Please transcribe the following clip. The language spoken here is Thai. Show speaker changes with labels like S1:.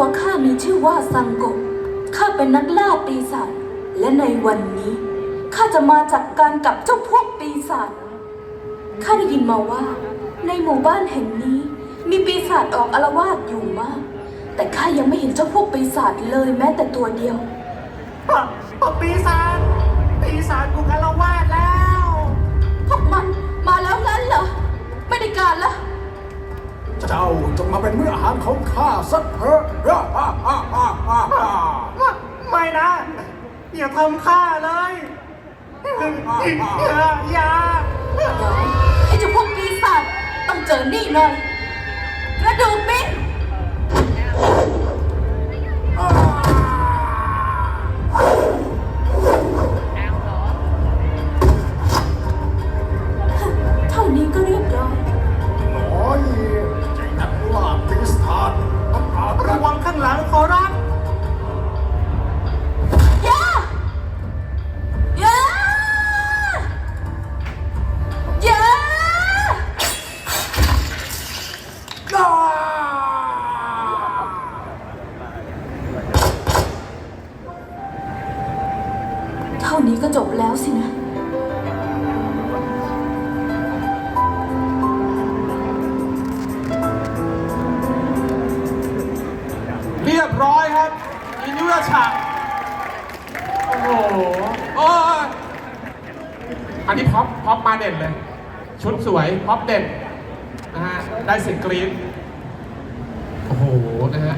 S1: ตัวข้ามีชื่อว่าซังโกะข้าเป็นนักล่าปีศาจ และในวันนี้ข้าจะมาจัดการกับเจ้าพวกปีศาจ ข้าได้ยินมาว่า ในหมู่บ้านแห่งนี้ มีปีศาจออกอาละวาดอยู่มาก แต่ข้ายังไม่เห็นเจ้าพวกปีศาจเลยแม้แต่ตัวเดียว
S2: ปะปะปีศาจปีศาจบุกอาละวาด
S1: เจ้า
S3: จงมาเป็นมื้ออาหารของข้าสักเถอะฮ่าฮ่าฮ่าฮ่าฮ่าฮ่า
S2: ไม่ไม่นะ อย่าทำข้าเลยอย่าอย่า
S1: เดี๋ยวไอ้เจ้าพวกปีศาจต้องเจอนี่หน่อย เท่านี้ก็จบแล้วสินะ
S4: เรียบร้อยครับอินุราชะโอ้โหโอ้ยอันนี้พ็อปพ็อปมาเด่นเลย ชุดสวยพ็อปเด่น นะฮะได้เสียงกรี๊ดโอ้โหนะฮะ